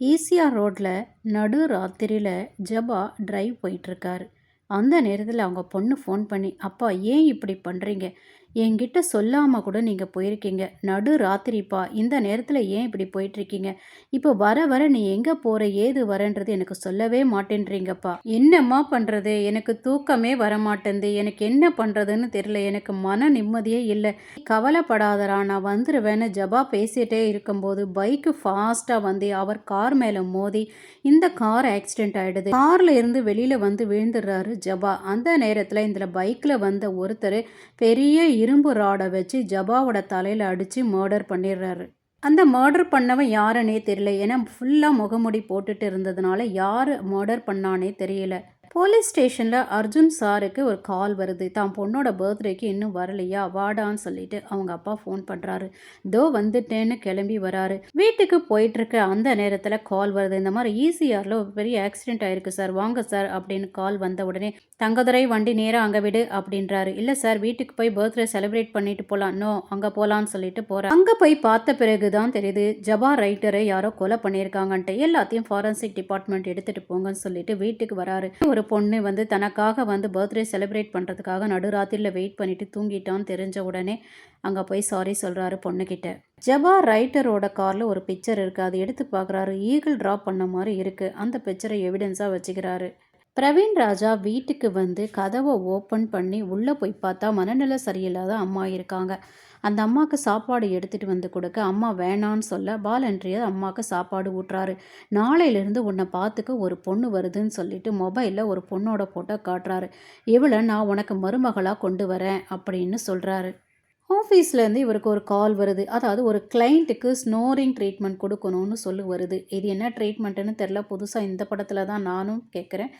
ECR ரோட்டில் நடு ராத்திரியில் ஜபா டிரைவ் போயிட்டுருக்காரு அந்த நேரத்தில் அவங்க பொண்ணு ஃபோன் பண்ணி அப்பா ஏன் இப்படி பண்ணுறீங்க என்கிட்ட சொல்லாமல் கூட நீங்கள் போயிருக்கீங்க. நடு ராத்திரிப்பா. இந்த நேரத்தில் ஏன் இப்படி போயிட்டுருக்கீங்க? இப்போ வர வர நீ எங்கே போகிற ஏது வரன்றது எனக்கு சொல்லவே மாட்டேன்றீங்கப்பா. என்னம்மா பண்ணுறது எனக்கு தூக்கமே வர எனக்கு என்ன பண்ணுறதுன்னு தெரியல. எனக்கு மன நிம்மதியே இல்லை. கவலைப்படாதரா நான் வந்துடுவேன்னு ஜபா பேசிகிட்டே இருக்கும்போது பைக்கு ஃபாஸ்ட்டாக வந்து. அவர் கார் மேலே மோதி இந்த கார் ஆக்சிடென்ட் ஆகிடுது காரில் இருந்து வெளியில் வந்து விழுந்துடுறாரு ஜபா. அந்த நேரத்தில் இதில் பைக்கில் வந்த ஒருத்தர் பெரிய இரும்பு ராடை வச்சு ஜபாவோட தலையில் அடித்து மர்டர் பண்ணிடுறாரு. அந்த மர்டர் பண்ணவன் யாருன்னே தெரியல. ஏன்னா ஃபுல்லாக முகமுடி போட்டுட்டு இருந்ததுனால யார் மர்டர் பண்ணானே தெரியல. போலீஸ் ஸ்டேஷனில் அர்ஜுன் சாருக்கு ஒரு கால் வருது. தான் பொண்ணோட பர்த்டேக்கு இன்னும் வரலையா? வாடான்னு சொல்லிட்டு அவங்க அப்பா ஃபோன் பண்ணுறாரு தோ வந்துட்டேன்னு கிளம்பி வராரு. வீட்டுக்கு போயிட்டுருக்க அந்த நேரத்தில் கால் வருது. இந்த மாதிரி ஈசிஆரில் ஒரு பெரிய ஆக்சிடென்ட் ஆயிருக்கு சார். வாங்க சார் அப்படின்னு கால் வந்த உடனே தங்கதுரை வண்டி நேராக அங்கே விடு அப்படின்றாரு. இல்லை சார் வீட்டுக்கு போய் பர்த்டே செலிப்ரேட் பண்ணிட்டு போகலாம் நோ அங்கே போகலான்னு சொல்லிட்டு போகிறேன் அங்கே போய் பார்த்த பிறகு தான் தெரியுது ஜபா ரைட்டரை யாரோ கொலை பண்ணியிருக்காங்கன்ட்டு. எல்லாத்தையும் ஃபாரன்சிக் டிபார்ட்மெண்ட் எடுத்துகிட்டு போங்கன்னு சொல்லிட்டு வீட்டுக்கு வராரு. ஒரு ஒரு பொண்ணு வந்து தனக்காக வந்து பர்த்டே செலிப்ரேட் பண்ணுறதுக்காக நடுராத்திரியில் வெயிட் பண்ணிவிட்டு தூங்கிட்டான்னு தெரிஞ்ச உடனே அங்கே போய் சாரி சொல்கிறாரு பொண்ணுக்கிட்ட ஜபா ரைட்டரோட காரில் ஒரு பிக்சர் இருக்குது அது எடுத்து பார்க்குறாரு. ஈகிள் ட்ரா பண்ண மாதிரி இருக்குது அந்த பிக்சரை எவிடன்ஸாக வச்சுக்கிறாரு. பிரவீன் ராஜா வீட்டுக்கு வந்து கதவை ஓப்பன் பண்ணி உள்ளே போய் பார்த்தா மனநிலை சரியில்லாத அம்மா இருக்காங்க. அந்த அம்மாவுக்கு சாப்பாடு எடுத்துகிட்டு வந்து கொடுக்க அம்மா வேணான்னு சொல்ல பாலன்றிய அம்மாவுக்கு சாப்பாடு ஊட்டுறாரு. நாளையிலேருந்து உன்னை பார்த்துக்க ஒரு பொண்ணு வருதுன்னு சொல்லிட்டு மொபைலில் ஒரு பொண்ணோட ஃபோட்டோ காட்டுறாரு. இவளை நான் உனக்கு மருமகளாக கொண்டு வரேன் அப்படின்னு சொல்கிறாரு ஆஃபீஸ்லேருந்து இவருக்கு ஒரு கால் வருது. அதாவது ஒரு கிளைண்ட்டுக்கு ஸ்னோரிங் ட்ரீட்மெண்ட் கொடுக்கணும்னு சொல்லி வருது. இது என்ன ட்ரீட்மெண்ட்டுன்னு தெரில புதுசாக இந்த படத்தில் தான் நானும் கேட்குறேன்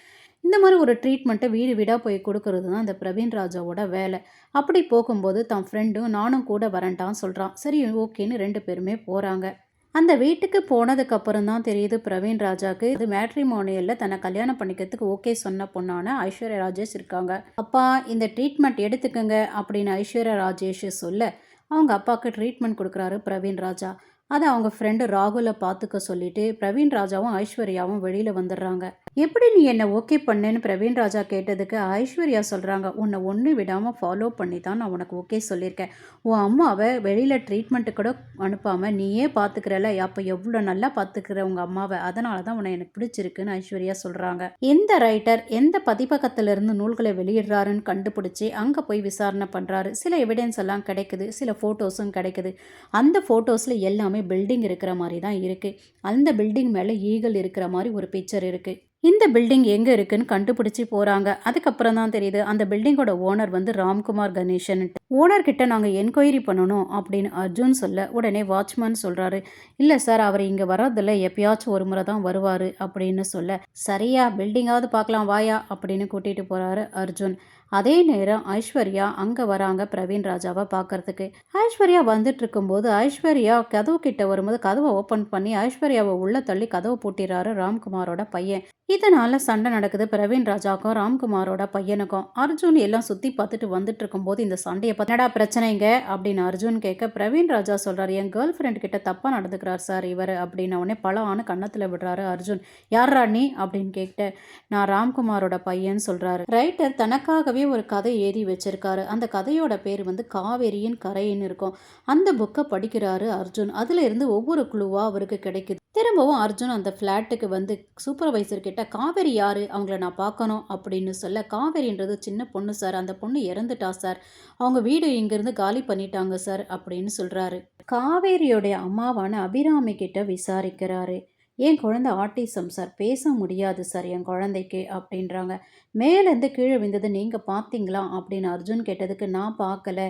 இந்த மாதிரி ஒரு ட்ரீட்மெண்ட்டை வீடு வீடாக போய் கொடுக்கறது தான் இந்த பிரவீன் ராஜாவோட வேலை. அப்படி போகும்போது தான் ஃப்ரெண்டும் நானும் கூட வரேன்ட்டான்னு சொல்கிறான் சரி ஓகேன்னு ரெண்டு பேருமே போகிறாங்க அந்த வீட்டுக்கு போனதுக்கப்புறம் தான் தெரியுது பிரவீன் ராஜாவுக்கு இது மேட்ரிமோனியலில் தன்னை கல்யாணம் பண்ணிக்கிறதுக்கு ஓகே சொன்ன பொண்ணான ஐஸ்வர்யா ராஜேஷ் இருக்காங்க. அப்பா இந்த ட்ரீட்மெண்ட் எடுத்துக்கங்க அப்படின்னு ஐஸ்வர்யா ராஜேஷ் சொல்ல அவங்க அப்பாவுக்கு ட்ரீட்மெண்ட் கொடுக்குறாரு பிரவீன் ராஜா. அதை அவங்க ஃப்ரெண்டு ராகுலை பார்த்துக்க சொல்லிட்டு பிரவீன் ராஜாவும் ஐஸ்வர்யாவும் வெளியில் வந்துடுறாங்க. எப்படி நீ என்னை ஓகே பண்ணேன்னு பிரவீன் ராஜா கேட்டதுக்கு ஐஸ்வர்யா சொல்கிறாங்க உன்னை ஒன்று விடாமல் ஃபாலோ பண்ணி தான் நான் உனக்கு ஓகே சொல்லியிருக்கேன். உன் அம்மாவை வெளியில் ட்ரீட்மெண்ட்டு கூட அனுப்பாமல் நீயே பார்த்துக்கிறல அப்போ எவ்வளோ நல்லா பார்த்துக்கிற உங்கள் அம்மாவை? அதனால தான் உன்னை எனக்கு பிடிச்சிருக்குன்னு ஐஸ்வர்யா சொல்கிறாங்க எந்த ரைட்டர் எந்த பதிப்பகத்திலிருந்து நூல்களை வெளியிடுறாருன்னு கண்டுபிடிச்சி அங்கே போய் விசாரணை பண்ணுறாரு சில எவிடன்ஸ் எல்லாம் கிடைக்குது சில ஃபோட்டோஸும் கிடைக்குது. அந்த ஃபோட்டோஸில் எல்லாமே எல்லாமே பில்டிங் இருக்கிற மாதிரி தான் இருக்குது அந்த பில்டிங் மேலே ஈகல் இருக்கிற மாதிரி ஒரு பிக்சர் இருக்குது இந்த பில்டிங் எங்கே இருக்குன்னு கண்டுபிடிச்சி போகிறாங்க அதுக்கப்புறம் தான் தெரியுது அந்த பில்டிங்கோட ஓனர் வந்து ராம்குமார் கணேசன் ஓனர்கிட்ட நாங்கள் என்கொயரி பண்ணணும் அப்படின்னு அர்ஜுன் சொல்ல உடனே வாட்ச்மேன் சொல்கிறாரு இல்லை சார் அவர் இங்கே வர்றதில்ல எப்பயாச்சும் ஒரு முறை தான் வருவார் அப்படின்னு சொல்ல சரியா பில்டிங்காவது பார்க்கலாம் வாயா அப்படின்னு கூட்டிகிட்டு போகிறாரு அர்ஜுன். அதே நேரம் ஐஸ்வர்யா அங்கே வராங்க பிரவீன் ராஜாவை பார்க்கறதுக்கு. ஐஸ்வர்யா வந்துட்டு இருக்கும்போது ஐஸ்வர்யா கதவு கிட்ட வரும்போது கதவை ஓப்பன் பண்ணி ஐஸ்வர்யாவை உள்ள தள்ளி கதவை பூட்டிடுறாரு ராம்குமாரோட பையன். இதனால சண்டை நடக்குது பிரவீன் ராஜாக்கும் ராம்குமாரோட பையனுக்கும். அர்ஜுன் எல்லாம் சுற்றி பார்த்துட்டு வந்துட்டு இருக்கும்போது இந்த சண்டையை பத்தினடா பிரச்சனைங்க? அப்படின்னு அர்ஜுன் கேட்க பிரவீன் ராஜா சொல்றாரு என் கேர்ள் ஃப்ரெண்ட் கிட்ட தப்பாக நடந்துக்கிறார் சார் இவர் அப்படின்னு உடனே பல ஆணு கன்னத்தில் விடுறாரு அர்ஜுன். யார் ராணி அப்படின்னு கேட்டு நான் ராம்குமாரோட பையன் சொல்றாரு. ரைட்டர் தனக்காகவே ஒரு கதை எழுதி வச்சிருக்காரு. அந்த கதையோட பேர் வந்து காவேரியின் கரைன்னு இருக்கும். அந்த புக்கை படிக்கிறாரு அர்ஜுன். அதுல இருந்து ஒவ்வொரு குழுவா அவருக்கு கிடைக்குது. திரும்பவும் அர்ஜுன் அந்த ஃப்ளாட்டுக்கு வந்து சூப்பர்வைசர் கிட்ட காவேரி யாரு? அவங்கள நான் பார்க்கணும் அப்படின்னு சொல்ல காவேரின்றது சின்ன பொண்ணு சார். அந்த பொண்ணு இறந்துட்டா சார். அவங்க வீடு இங்கேருந்து காலி பண்ணிட்டாங்க சார் அப்படின்னு சொல்கிறாரு காவேரியோடைய அம்மாவான அபிராமி கிட்ட விசாரிக்கிறாரு. என் குழந்தை ஆட்டிசம் சார். பேச முடியாது சார் என் குழந்தைக்கு அப்படின்றாங்க. மேலேருந்து கீழே விழுந்தது நீங்கள் பார்த்தீங்களா? அப்படின்னு அர்ஜுன் கேட்டதுக்கு நான் பார்க்கல.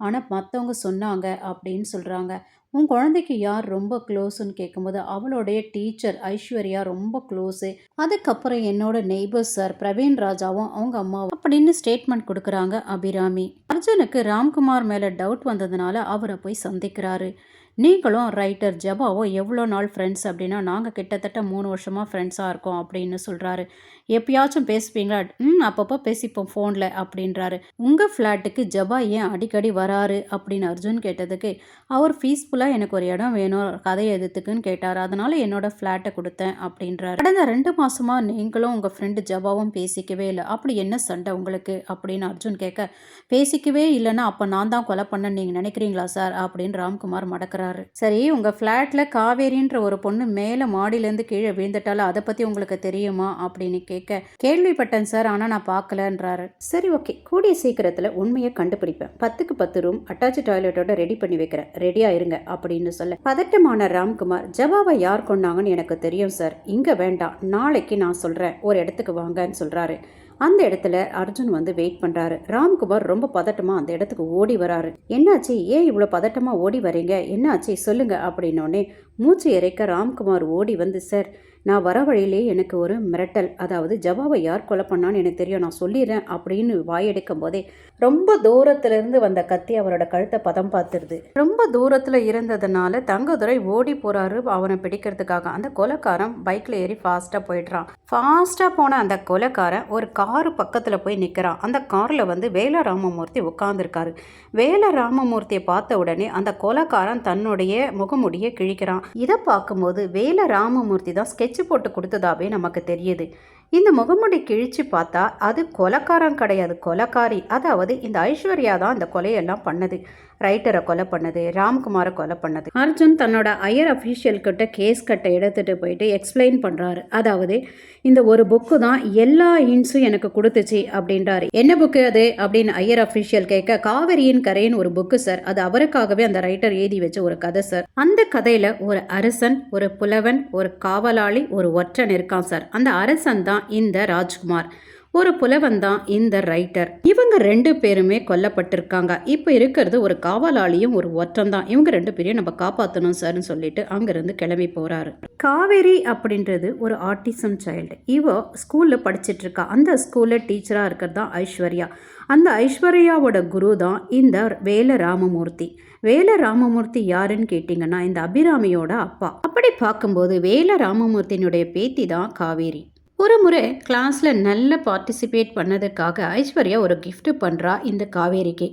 ஆனால் மற்றவங்க சொன்னாங்க அப்படின்னு சொல்கிறாங்க உன் குழந்தைக்கு யார் ரொம்ப க்ளோஸ்ன்னு கேட்கும்போது அவளுடைய டீச்சர் ஐஸ்வர்யா ரொம்ப க்ளோஸு அதுக்கப்புறம் என்னோட நெய்பர்ஸ் சார் பிரவீன் ராஜாவும் அவங்க அம்மாவும் அப்படின்னு ஸ்டேட்மெண்ட் கொடுக்குறாங்க அபிராமி. அர்ஜுனுக்கு ராம்குமார் மேலே டவுட் வந்ததுனால அவரை போய் சந்திக்கிறாரு. நீங்களும் ரைட்டர் ஜபாவும் எவ்வளோ நாள் ஃப்ரெண்ட்ஸ் அப்படின்னா நாங்கள் கிட்டத்தட்ட மூணு வருஷமாக ஃப்ரெண்ட்ஸாக இருக்கோம் அப்படின்னு சொல்கிறாரு எப்பயாச்சும் பேசுவீங்களா? ம் அப்பப்போ பேசிப்போம் ஃபோனில் அப்படின்றாரு. உங்கள் ஃப்ளாட்டுக்கு ஜபா ஏன் அடிக்கடி வராரு? அப்படின்னு அர்ஜுன் கேட்டதுக்கு அவர் ஃபீஸ்ஃபுல்லாக எனக்கு ஒரு இடம் வேணும் கதை எதுத்துக்குன்னு கேட்டார். அதனால் என்னோட ஃப்ளாட்டை கொடுத்தேன் அப்படின்றாரு. கடந்த ரெண்டு மாதமாக நீங்களும் உங்கள் ஃப்ரெண்டு ஜபாவும் பேசிக்கவே இல்லை. அப்படி என்ன சண்டை உங்களுக்கு? அப்படின்னு அர்ஜுன் கேட்க பேசிக்கவே இல்லைன்னா அப்போ நான் தான் கொலை பண்ண நீங்கள் நினைக்கிறீங்களா சார்? அப்படின்னு ராம்குமார் மடக்கிறாரு. சரி உங்கள் ஃப்ளாட்டில் காவேரின்ற ஒரு பொண்ணு மேலே மாடியிலேருந்து கீழே விழுந்துட்டாலும் அதை பற்றி உங்களுக்கு தெரியுமா? அப்படின்னு கேட்க கேள்விப்பட்டேன் சார் ஆனால் நான் பார்க்கலன்றாரு. சரி ஓகே. கூடிய சீக்கிரத்தில் உண்மையை கண்டுபிடிப்பேன். பத்துக்கு பத்து ரூம் அட்டாச் டாய்லெட்டோட ரெடி பண்ணி வைக்கிறேன். ரெடியாக இருங்க அப்படின்னு சொல்ல. பதட்டமான ராம்குமார் ஜவாவை யார் கொண்டாங்கன்னு எனக்கு தெரியும் சார். இங்கே வேண்டாம். நாளைக்கு நான் சொல்கிறேன் ஒரு இடத்துக்கு வாங்கன்னு சொல்கிறாரு அந்த இடத்துல அர்ஜுன் வந்து வெயிட் பண்ணுறாரு ராம்குமார் ரொம்ப பதட்டமாக அந்த இடத்துக்கு ஓடி வராரு. என்னாச்சு? ஏன் இவ்வளோ பதட்டமாக ஓடி வரீங்க? என்னாச்சு? சொல்லுங்க அப்படின்னோடனே மூச்சு இறைக்க ராம்குமார் ஓடி வந்து சார் நான் வர வழியிலே எனக்கு ஒரு மிரட்டல் அதாவது ஜவாவை யார் கொலை பண்ணான்னு எனக்கு தெரியும் நான் சொல்லிடுறேன் அப்படின்னு வாயெடுக்கும் போதே ரொம்ப தூரத்திலிருந்து வந்த கத்தி அவரோட கழுத்தை பதம் பார்த்துருது. ரொம்ப தூரத்தில் இருந்ததுனால தங்கதுரை ஓடி போகிறாரு அவனை பிடிக்கிறதுக்காக. அந்த கொலைக்காரன் பைக்கில் ஏறி ஃபாஸ்ட்டாக போயிடுறான். ஃபாஸ்ட்டாக போன அந்த கொலைக்காரன் ஒரு காரு பக்கத்தில் போய் நிற்கிறான் அந்த காரில் வந்து வேல ராமமூர்த்தி உட்காந்துருக்காரு வேல ராமமூர்த்தியை பார்த்த உடனே அந்த கொலைக்காரன் தன்னுடைய முகமுடியை கிழிக்கிறான். இதை பார்க்கும்போது வேல ராமமூர்த்தி தான் ஸ்கெட்ச் போட்டு கொடுத்ததாவே நமக்கு தெரியுது. இந்த முகமுடி கிழிச்சு பார்த்தா அது கொலைக்காரன் கிடையாது கொலைக்காரி. அதாவது இந்த ஐஸ்வர்யா தான் இந்த கொலையெல்லாம் பண்ணது. ரைட்டரை கொலை பண்ணது ராம்குமாரை கொலை பண்ணது. அர்ஜுன் தன்னோட ஐயர் அஃபீஷியல் கிட்ட கேஸ் கட்டை எடுத்துகிட்டு போயிட்டு எக்ஸ்பிளைன் பண்ணுறாரு அதாவது இந்த ஒரு புக்கு தான் எல்லா இன்ஸும் எனக்கு கொடுத்துச்சு அப்படின்றாரு. என்ன புக்கு அது? அப்படின்னு ஐயர் அஃபீஷியல் கேட்க காவிரியின் கரையின் ஒரு புக்கு சார் அது அவருக்காகவே அந்த ரைட்டர் எழுதி வச்ச ஒரு கதை சார் அந்த கதையில் ஒரு அரசன் ஒரு புலவன் ஒரு காவலாளி ஒரு ஒற்றன் இருக்கான் சார் அந்த அரசன் தான் இந்த ராஜ்குமார். ஒரு புலவன் தான் இந்த ரைட்டர். இவங்க ரெண்டு பேருமே கொல்லப்பட்டிருக்காங்க. இப்போ இருக்கிறது ஒரு காவலாளியும் ஒரு ஒற்றன் தான் இவங்க ரெண்டு பேரையும் நம்ம காப்பாற்றணும் சார்னு சொல்லிட்டு அங்கேருந்து கிளம்பி போகிறாரு காவேரி அப்படின்றது ஒரு ஆர்டிசம் சைல்டு இவ ஸ்கூலில் படிச்சிட்டு இருக்கா அந்த ஸ்கூலில் டீச்சராக இருக்கிறது தான் ஐஸ்வர்யா. அந்த ஐஸ்வர்யாவோட குரு தான் இந்த வேல ராமமூர்த்தி வேல ராமமூர்த்தி யாருன்னு கேட்டிங்கன்னா இந்த அபிராமியோட அப்பா. அப்படி பார்க்கும்போது வேல ராமமூர்த்தியினுடைய பேத்தி தான் காவேரி. ஒரு முறை கிளாஸில் நல்ல பார்ட்டிசிபேட் பண்ணதுக்காக ஐஸ்வர்யா ஒரு கிஃப்ட் பண்ணுறா இந்த காவேரிக்கு.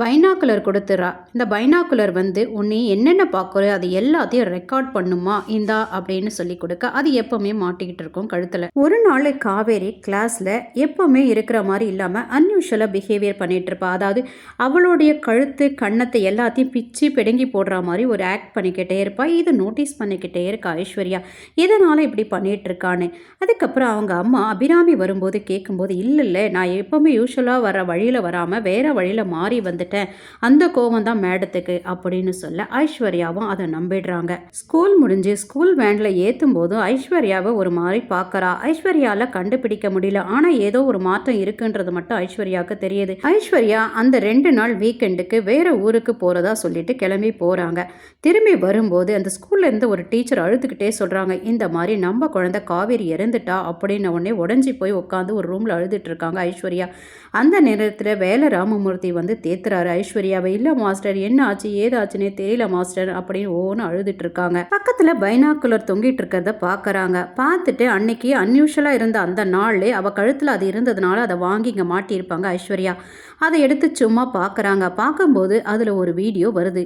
பைனாக்குலர் கொடுத்துறா. இந்த பைனாக்குலர் வந்து உன்னை என்னென்ன பார்க்குற? அது எல்லாத்தையும் ரெக்கார்ட் பண்ணுமா? இந்தா அப்படின்னு சொல்லி கொடுக்க அது எப்போவுமே மாட்டிக்கிட்டு இருக்கும் கழுத்தில். ஒரு நாள் காவேரி கிளாஸில் எப்போவுமே இருக்கிற மாதிரி இல்லாமல் அன்யூஷுவலாக பிஹேவியர் பண்ணிகிட்டு இருப்பா. அதாவது அவளுடைய கழுத்து கன்னத்தை எல்லாத்தையும் பிச்சு பிடுங்கி போடுற மாதிரி ஒரு ஆக்ட் பண்ணிக்கிட்டே இருப்பா. இதை நோட்டீஸ் பண்ணிக்கிட்டே இருக்கா ஐஸ்வர்யா. எதனால் இப்படி பண்ணிகிட்ருக்கான்னு அதுக்கப்புறம் அவங்க அம்மா அபிராமி வரும்போது கேட்கும்போது இல்லை இல்லை நான் எப்போவுமே யூஸ்வலாக வர வழியில் வராமல் வேறு வழியில் மாறி வந்துட்டேன். அந்த கோவம் தான் மேடத்துக்கு அப்படின்னு சொல்ல ஐஸ்வர்யாவும் அதை நம்பிடுறாங்க. ஸ்கூல் முடிஞ்சு ஸ்கூல் வேனில் ஏற்றும் போதும் ஐஸ்வர்யாவை ஒரு மாதிரி பார்க்கறா ஐஸ்வர்யாவில் கண்டுபிடிக்க முடியல. ஆனால் ஏதோ ஒரு மாற்றம் இருக்குன்றது மட்டும் ஐஸ்வர்யாவுக்கு தெரியுது. ஐஸ்வர்யா அந்த ரெண்டு நாள் வீக்கெண்டுக்கு வேறு ஊருக்கு போகிறதா சொல்லிட்டு கிளம்பி போகிறாங்க திரும்பி வரும்போது அந்த ஸ்கூல்லேருந்து ஒரு டீச்சர் அழுதுகிட்டே சொல்கிறாங்க இந்த மாதிரி நம்ம குழந்தை காவேரி இறந்துட்டா அப்படின்ன உடனே உடஞ்சி போய் உட்காந்து ஒரு ரூமில் அழுதுட்டுருக்காங்க ஐஸ்வர்யா. அந்த நேரத்தில் வேலை ராமமூர்த்தி வந்து தேத்துறாரு. ஐஸ்வர்யாவை இல்லை மாஸ்டர் என்ன ஆச்சு? ஏதாச்சுன்னே தெரியல மாஸ்டர் அப்படின்னு ஓன்னு அழுதுட்டு இருக்காங்க பக்கத்தில் பைனாக்குலர் தொங்கிட்டு இருக்கிறத பார்க்குறாங்க பார்த்துட்டு அன்னைக்கு அன்யூஷுவலாக இருந்த அந்த நாள்லே அவள் கழுத்தில் அது இருந்ததுனால அதை வாங்கி இங்கே மாட்டியிருப்பாங்க ஐஸ்வர்யா. அதை எடுத்து சும்மா பார்க்குறாங்க பார்க்கும்போது அதில் ஒரு வீடியோ வருது.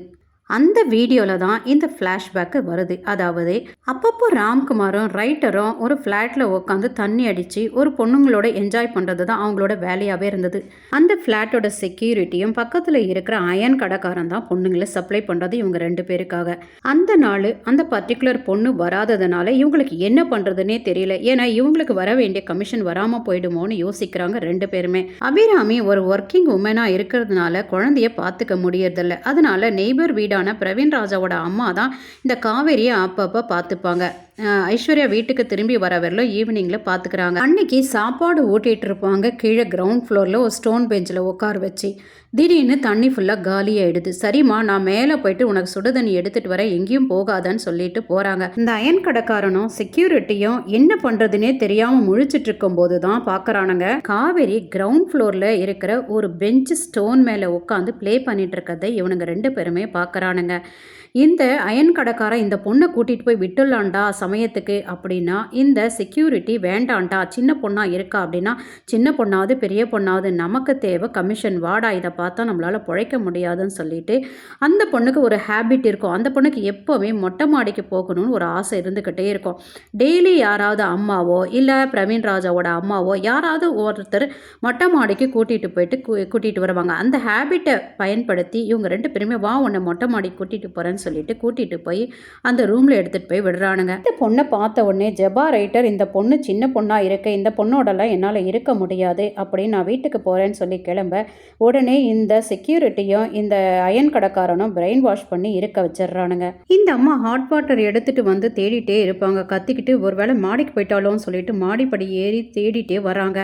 அந்த வீடியோவில் தான் இந்த ஃப்ளாஷ்பேக்கு வருது. அதாவது அப்பப்போ ராம்குமாரும் ரைட்டரும் ஒரு ஃப்ளாட்டில் உட்காந்து தண்ணி அடித்து ஒரு பொண்ணுங்களோட என்ஜாய் பண்ணுறது தான் அவங்களோட வேலையாகவே இருந்தது. அந்த ஃப்ளாட்டோட செக்யூரிட்டியும் பக்கத்தில் இருக்கிற அயன் கடைக்காரன் தான் பொண்ணுங்களை சப்ளை பண்ணுறது இவங்க ரெண்டு பேருக்காக. அந்த நாள் அந்த பர்டிகுலர் பொண்ணு வராததுனால இவங்களுக்கு என்ன பண்ணுறதுனே தெரியல. ஏன்னா இவங்களுக்கு வர வேண்டிய கமிஷன் வராமல் போயிடுமோன்னு யோசிக்கிறாங்க ரெண்டு பேருமே. அபிராமி ஒரு ஒர்க்கிங் உமனாக இருக்கிறதுனால குழந்தைய பார்த்துக்க முடியறதில்ல. அதனால நெய்பர் வீடான பிரவீன் ராஜாவோட அம்மா தான் இந்த காவேரியை அப்பப்போ பார்த்துப்பாங்க. ஐஸ்வர்யா வீட்டுக்கு திரும்பி வர வரலும் ஈவினிங்கில் பார்த்துக்கிறாங்க அன்னைக்கு சாப்பாடு ஊட்டிகிட்டு இருப்பாங்க கீழே கிரவுண்ட் ஃப்ளோரில் ஒரு ஸ்டோன் பெஞ்சில் உட்கார வச்சு. திடீர்னு தண்ணி ஃபுல்லாக காலியாகிடுது சரிம்மா நான் மேலே போயிட்டு உனக்கு சுடு தண்ணி எடுத்துகிட்டு வர எங்கேயும் போகாதன்னு சொல்லிட்டு போகிறாங்க இந்த அயன் கடைக்காரனும் செக்யூரிட்டியும் என்ன பண்ணுறதுனே தெரியாமல் முழிச்சிட்டு இருக்கும்போது தான் பார்க்குறானுங்க காவேரி கிரவுண்ட் ஃப்ளோரில் இருக்கிற ஒரு பெஞ்ச் ஸ்டோன் மேலே உட்காந்து ப்ளே பண்ணிட்டு இருக்கதை இவனுங்க ரெண்டு பேருமே பார்க்குறானுங்க இந்த அயன் கடைக்காரன் இந்த பொண்ணை கூட்டிகிட்டு போய் விட்டுலாம்டா சமயத்துக்கு அப்படின்னா இந்த செக்யூரிட்டி வேண்டாண்டா சின்ன பொண்ணாக இருக்கா அப்படின்னா சின்ன பொண்ணாவது பெரிய பொண்ணாவது நமக்கு தேவை கமிஷன் வாடா இதை பார்த்தா நம்மளால் பிழைக்க முடியாதுன்னு சொல்லிட்டு அந்த பொண்ணுக்கு ஒரு ஹேபிட் இருக்கும். அந்த பொண்ணுக்கு எப்போவுமே மொட்டை மாடிக்கு போகணும்னு ஒரு ஆசை இருந்துக்கிட்டே இருக்கும். டெய்லி யாராவது அம்மாவோ இல்லை பிரவீன் ராஜாவோட அம்மாவோ யாராவது ஒருத்தர் மொட்டை மாடிக்கு கூட்டிகிட்டு போயிட்டு கூட்டிகிட்டு வருவாங்க. அந்த ஹேபிட்டை பயன்படுத்தி இவங்க ரெண்டு பேருமே வா உன்னை மொட்டை மாடிக்கு கூட்டிகிட்டு போகிறேன்னு சொல்லிட்டு கூட்டிகிட்டு போய் அந்த ரூமில் எடுத்துகிட்டு போய் விடுறானுங்க. இந்த பொண்ணை பார்த்த உடனே ஜெபா ரைட்டர் இந்த பொண்ணு சின்ன பொண்ணாக இருக்க இந்த பொண்ணோடலாம் என்னால் இருக்க முடியாது அப்படின்னு நான் வீட்டுக்கு போகிறேன்னு சொல்லி கிளம்ப உடனே இந்த செக்யூரிட்டியும் இந்த அயன் கடைக்காரனும் பிரெயின் வாஷ் பண்ணி இருக்க வச்சிடுறானுங்க. இந்த அம்மா ஹாட் வாட்டர் எடுத்துகிட்டு வந்து தேடிட்டே இருப்பாங்க. கத்திக்கிட்டு ஒருவேளை மாடிக்கு போயிட்டாலும் சொல்லிட்டு மாடிப்படி ஏறி தேடிட்டே வராங்க.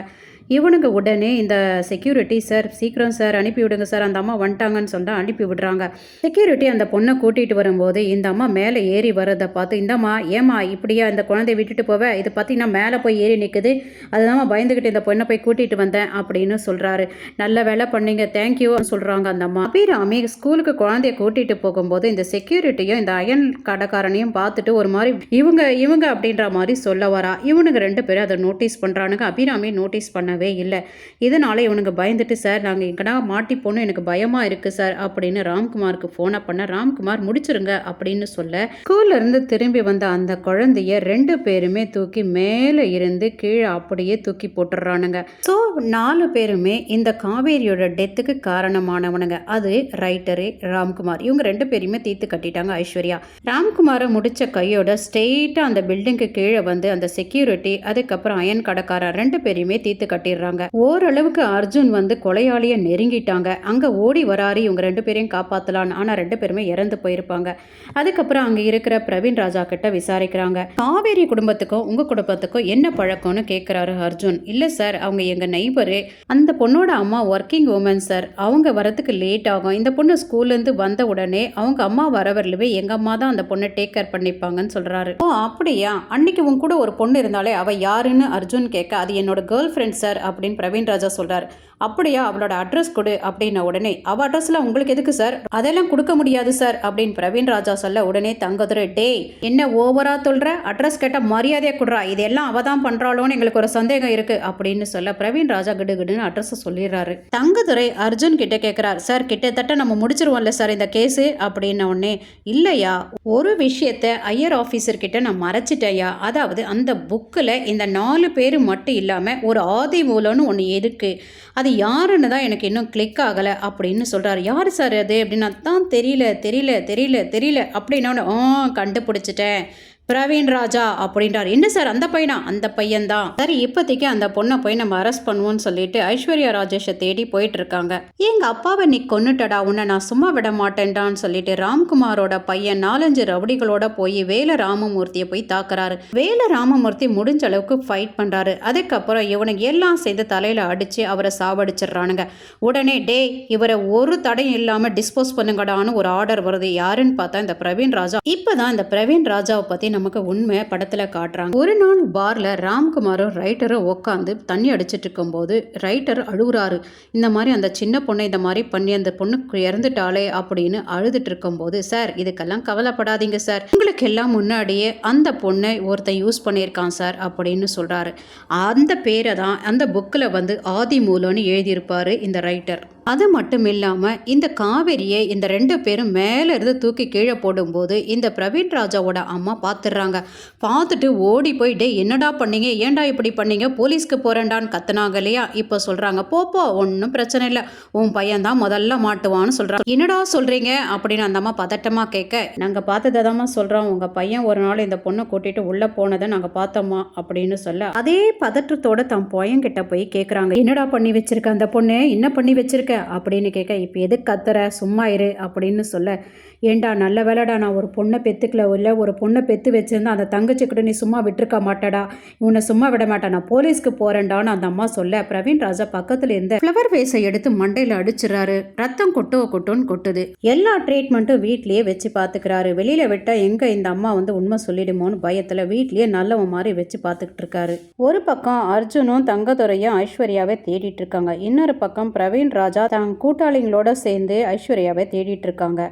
இவனுங்க உடனே இந்த செக்யூரிட்டி சார் சீக்கிரம் சார் அனுப்பி விடுங்க சார் அந்த அம்மா வந்துட்டாங்கன்னு சொன்னால் அனுப்பி விடுறாங்க. செக்யூரிட்டி அந்த பொண்ணை கூட்டிகிட்டு வரும்போது இந்த அம்மா மேலே ஏறி வர்றதை பார்த்து இந்தம்மா ஏமா இப்படியா இந்த குழந்தைய விட்டுட்டு போவ? இது பார்த்தீங்கன்னா மேலே போய் ஏறி நிற்குது அதுதான் பயந்துக்கிட்டு இந்த பொண்ணை போய் கூட்டிகிட்டு வந்தேன் அப்படின்னு சொல்கிறாரு நல்ல வேலை பண்ணீங்க தேங்க்யூன்னு சொல்கிறாங்க அந்த அம்மா. அபிராமி ஸ்கூலுக்கு குழந்தைய கூட்டிகிட்டு போகும்போது இந்த செக்யூரிட்டியும் இந்த அயன் கடைக்காரனையும் பார்த்துட்டு ஒரு மாதிரி இவங்க இவங்க அப்படின்ற மாதிரி சொல்ல வரா. இவனுங்க ரெண்டு பேரும் அதை நோட்டீஸ் பண்ணுறானுங்க அபிராமி நோட்டீஸ் பண்ணவே இல்லை. இதனால் இவனுங்க பயந்துட்டு சார் நாங்கள் எங்கடா மாட்டிப்போன்னு எனக்கு பயமாக இருக்குது சார் அப்படின்னு ராம்குமாருக்கு ஃபோனை பண்ண ராம்குமார் முடிச்சிருங்க அப்படின்னு சொல்ல ஸ்கூல்ல இருந்து திரும்பி வந்த அந்த குழந்தைய ரெண்டு பேருமே தூக்கி மேலே இருந்து கீழே அப்படியே தூக்கி போட்டுடுறானுங்க. ஸோ நாலு பேருமே இந்த காவேரியோட டெத்துக்கு காரணமானவனுங்க. அது ரைட்டரு ராம்குமார். இவங்க ரெண்டு பேருமே தீர்த்து கட்டிட்டாங்க ஐஸ்வர்யா. ராம்குமாரை முடிச்ச கையோட ஸ்ட்ரெயிட்டாக அந்த பில்டிங்க்கு கீழே வந்து அந்த செக்யூரிட்டி அதுக்கப்புறம் அயன் கடைக்காரன் ரெண்டு பேரையுமே தீர்த்து கட்டிடுறாங்க ஓரளவுக்கு அர்ஜுன் வந்து கொலையாளிய நெருங்கிட்டாங்க. அங்கே ஓடி வராரு இவங்க ரெண்டு பேரையும் காப்பாற்றலான்னு ஆனால் ரெண்டு பேருமே இறந்து போயிருப்பாங்க. அதுக்கப்புறம் அங்கே இருக்கிற பிரவீன் ராஜா கிட்ட விசாரிக்கிறாங்க. காவேரி குடும்பத்துக்கும் உங்கள் குடும்பத்துக்கும் என்ன பழக்கம்னு கேட்குறாரு அர்ஜுன். இல்லை சார் அவங்க எங்கள் நெய்பரு அந்த பொண்ணோட அம்மா ஒர்க்கிங் உமன் சார். அவங்க வரத்துக்கு லேட் ஆகும். இந்த பொண்ணு ஸ்கூல்லேருந்து வந்த உடனே அவங்க அம்மா வரவரிலவே எங்கள் அம்மா தான் அந்த பொண்ணை டேக் கேர் பண்ணிப்பாங்கன்னு சொல்கிறாரு ஓ அப்படியா? அன்னைக்கு உன் கூட ஒரு பொண்ணு இருந்தாலே அவள் யாருன்னு அர்ஜுன் கேட்க அது என்னோட கேர்ள் ஃப்ரெண்ட் சார். அப்படின்னு பிரவீன் ராஜா சொல்கிறார் அப்படியா அவளோட அட்ரஸ் கொடு அப்படின்ன உடனே அவள் அட்ரஸ்லாம் உங்களுக்கு எதுக்கு சார் அதெல்லாம் கொடுக்க முடியாது சார் அப்படின்னு பிரவீன் ராஜா சொல்ல உடனே தங்கதுரை டேய் என்ன ஓவரா சொல்கிற அட்ரஸ் கேட்டால் மரியாதையாக கொடுறா? இதெல்லாம் அவள் தான் பண்ணுறாளோன்னு எங்களுக்கு ஒரு சந்தேகம் இருக்குது அப்படின்னு சொல்ல பிரவீன் ராஜா கிடுகிடுன்னு அட்ரஸை சொல்லிடுறாரு. தங்கதுரை அர்ஜுன் கிட்ட கேட்குறார் சார் கிட்டத்தட்ட நம்ம முடிச்சிருவோம்ல சார் இந்த கேஸு அப்படின்ன உடனே இல்லையா ஒரு விஷயத்த ஐயர் ஆஃபீஸர் கிட்ட நான் மறைச்சிட்டேயா அதாவது அந்த புக்கில் இந்த நாலு பேர் மட்டும் இல்லாமல் ஒரு ஆதி மூலம்னு ஒன்று இருக்கு. அது யாருன்னு தான் எனக்கு இன்னும் கிளிக் ஆகலை அப்படின்னு சொல்கிறாரு யார் சார் அது? அப்படின்னா தான் தெரியல தெரியல தெரியல தெரியல அப்படின்னா ஆ கண்டுபிடிச்சிட்டேன். பிரவீன் ராஜா அப்படின்றார். என்ன சார் அந்த பையனா? அந்த பையன்தான் சரி இப்போதைக்கு அந்த பொண்ணை போய் நம்ம அரெஸ்ட் பண்ணுவோம்னு சொல்லிட்டு ஐஸ்வர்யா ராஜேஷை தேடி போயிட்டு இருக்காங்க எங்க அப்பாவை நீ கொன்னுட்டடா உன்னை நான் சும்மா விட மாட்டேன்டான்னு சொல்லிட்டு ராம்குமாரோட பையன் நாலஞ்சு ரவுடிகளோட போய் வேல ராமமூர்த்தியை போய் தாக்குறாரு. வேல ராமமூர்த்தி முடிஞ்ச அளவுக்கு ஃபைட் பண்றாரு. அதுக்கப்புறம் இவனுக்கு எல்லாம் சேர்ந்து தலையில அடிச்சு அவரை சாவடிச்சிடுறானுங்க. உடனே டே இவரை ஒரு தடையும் இல்லாம டிஸ்போஸ் பண்ணுங்கடான்னு ஒரு ஆர்டர் வருது. யாருன்னு பார்த்தா இந்த பிரவீன் ராஜா. இப்பதான் இந்த பிரவீன் ராஜாவை பத்தி நமக்கு உண்மை படத்தில் காட்டுறாங்க. ஒரு நாள் பார்ல ராம்குமாரும் ரைட்டரும் உட்காந்து தண்ணி அடிச்சிட்டு இருக்கும்போது ரைட்டர் அழுகுறாரு. இந்த மாதிரி அந்த சின்ன பொண்ணை இந்த மாதிரி பண்ணி அந்த பொண்ணு இறந்துட்டாளே அப்படின்னு அழுதுட்டு இருக்கும்போது சார் இதுக்கெல்லாம் கவலைப்படாதீங்க சார். உங்களுக்கு எல்லாம் முன்னாடியே அந்த பொண்ணை ஒருத்தன் யூஸ் பண்ணியிருக்கான் சார் அப்படின்னு சொல்கிறாரு அந்த பேரை தான் அந்த புக்கில் வந்து ஆதி மூலம்னு எழுதியிருப்பாரு இந்த ரைட்டர் அது மட்டும் இல்லாமல் இந்த காவேரியை இந்த ரெண்டு பேரும் மேலே இருந்து தூக்கி கீழே போடும்போது இந்த பிரவீன் ராஜாவோட அம்மா பார்த்துடுறாங்க பார்த்துட்டு ஓடி போயிட்டு என்னடா பண்ணீங்க? ஏன்டா இப்படி பண்ணீங்க? போலீஸ்க்கு போகிறேன்டான்னு கத்துனாங்க இல்லையா? இப்போ சொல்கிறாங்க போப்போ ஒன்றும் பிரச்சனை இல்லை. உன் பையன் தான் முதல்ல மாட்டுவான்னு சொல்கிறாங்க என்னடா சொல்கிறீங்க அப்படின்னு அந்த அம்மா பதட்டமாக கேட்க நாங்கள் பார்த்ததை தாம்மா சொல்கிறோம் உங்கள் பையன் ஒரு நாள் இந்த பொண்ணை கூட்டிகிட்டு உள்ளே போனதை நாங்கள் பார்த்தோம்மா அப்படின்னு சொல்ல அதே பதற்றத்தோட தன் பையன்கிட்ட போய் கேட்குறாங்க என்னடா பண்ணி வச்சிருக்க அந்த பொண்ணு? என்ன பண்ணி வச்சிருக்க? அப்படின்னு கேட்க இப்போ எது கத்துற? சும்மா இரு அப்படின்னு சொல்ல ஏண்டா நல்ல வேலைடா நான் ஒரு பொண்ணை பெற்றுக்கல இல்லை ஒரு பொண்ணை பெத்து வச்சுருந்தா அந்த தங்கச்சிக்கிட்ட நீ சும்மா விட்டுருக்க மாட்டடா. உன்னை சும்மா விட மாட்டேன் நான் போலீஸ்க்கு போகிறேன்டான்னு அந்த அம்மா சொல்ல பிரவீன் ராஜா பக்கத்தில் இருந்த ஃப்ளவர் வேஸை எடுத்து மண்டையில் அடிச்சிடறாரு. ரத்தம் கொட்டோ கொட்டோன்னு கொட்டுது. எல்லா ட்ரீட்மெண்ட்டும் வீட்லேயே வச்சு பார்த்துக்கிறாரு வெளியில் விட்டால் எங்கே இந்த அம்மா வந்து உண்மை சொல்லிடுமோன்னு பயத்தில் வீட்லேயே நல்லவன் மாதிரி வச்சு பார்த்துக்கிட்டு இருக்காரு ஒரு பக்கம் அர்ஜுனும் தங்கதுரையும் ஐஸ்வர்யாவை தேடிட்டு இருக்காங்க இன்னொரு பக்கம் பிரவீன் ராஜா தன் கூட்டாளிங்களோட சேர்ந்து ஐஸ்வர்யாவை தேடிட்டு இருக்காங்க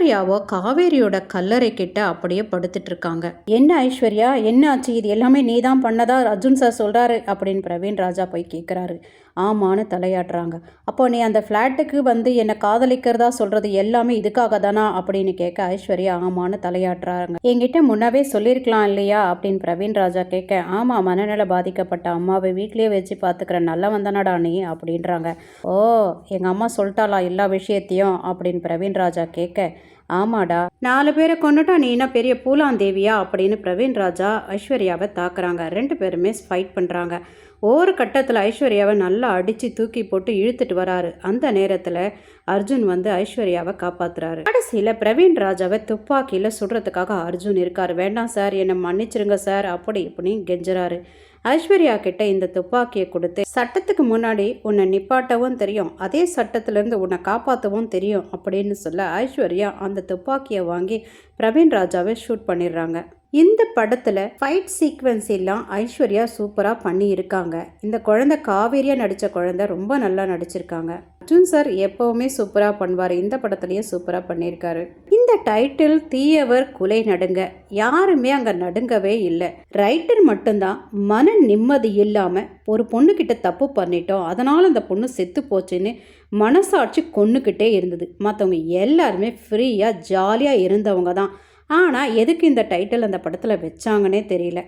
ஐஸ்வர்யாவோ காவேரியோட கல்லறை கிட்ட அப்படியே படுத்துட்டு இருக்காங்க என்ன ஐஸ்வர்யா? என்ன ஆச்சு? இது எல்லாமே நீ தான் பண்ணதா? அர்ஜுன் சார் சொல்றாரு அப்படின்னு பிரவீன் ராஜா போய் கேட்குறாரு ஆமான்னு தலையாட்டுறாங்க. அப்போ நீ அந்த ஃப்ளாட்டுக்கு வந்து என்னை காதலிக்கிறதா சொல்கிறது எல்லாமே இதுக்காக தானா? அப்படின்னு கேட்க ஐஸ்வர்யா ஆமான்னு தலையாட்டுறாங்க. என்கிட்ட முன்னவே சொல்லியிருக்கலாம் இல்லையா? அப்படின்னு பிரவீன் ராஜா கேட்க ஆமாம் மனநல பாதிக்கப்பட்ட அம்மாவை வீட்லேயே வச்சு பார்த்துக்கிற நல்ல வந்தனடா நீ? அப்படின்றாங்க. ஓ எங்கள் அம்மா சொல்லிட்டாளா எல்லா விஷயத்தையும்? அப்படின்னு பிரவீன் ராஜா கேட்க ஆமாடா. நாலு பேரை கொண்டுட்டா நீ என்ன பெரிய பூலாந்தேவியா? அப்படின்னு பிரவீன் ராஜா ஐஸ்வர்யாவை தாக்குறாங்க. ரெண்டு பேருமே ஃபைட் பண்ணுறாங்க ஒரு கட்டத்தில் ஐஸ்வர்யாவை நல்லா அடித்து தூக்கி போட்டு இழுத்துட்டு வராரு. அந்த நேரத்தில் அர்ஜுன் வந்து ஐஸ்வர்யாவை காப்பாத்துறாரு. கடைசியில் பிரவீன் ராஜாவை துப்பாக்கியில் சுடுறதுக்காக அர்ஜுன் இருக்கார். வேண்டாம் சார் என்னை மன்னிச்சிருங்க சார் அப்படி இப்படின்னு கெஞ்சுறாரு. ஐஸ்வர்யா கிட்ட இந்த துப்பாக்கியை கொடுத்து சட்டத்துக்கு முன்னாடி உன்னை நிப்பாட்டவும் தெரியும். அதே சட்டத்திலேருந்து உன்னை காப்பாற்றவும் தெரியும் அப்படின்னு சொல்ல ஐஸ்வர்யா அந்த துப்பாக்கியை வாங்கி பிரவீன் ராஜாவை ஷூட் பண்ணிடுறாங்க. இந்த படத்தில் ஃபைட் சீக்வன்ஸ் எல்லாம் ஐஸ்வர்யா சூப்பராக பண்ணியிருக்காங்க. இந்த குழந்தை காவேரியா நடித்த குழந்தை ரொம்ப நல்லா நடிச்சிருக்காங்க. அர்ஜுன் சார் எப்போவுமே சூப்பராக பண்ணுவார். இந்த படத்துலையும் சூப்பராக பண்ணியிருக்காரு. இந்த டைட்டில் தீயவர் குலை நடுங்க. யாருமே அங்கே நடுங்கவே இல்லை. ரைட்டர் மட்டும்தான் மன நிம்மதி இல்லாமல் ஒரு பொண்ணுக்கிட்ட தப்பு பண்ணிட்டோம். அதனால் அந்த பொண்ணு செத்து போச்சுன்னு மனசாட்சி கொண்டுக்கிட்டே இருந்தது. மற்றவங்க எல்லாருமே ஃப்ரீயாக ஜாலியாக இருந்தவங்க தான் ஆனால் எதுக்கு இந்த டைட்டில் அந்த படத்தில் வச்சாங்கன்னே தெரியல.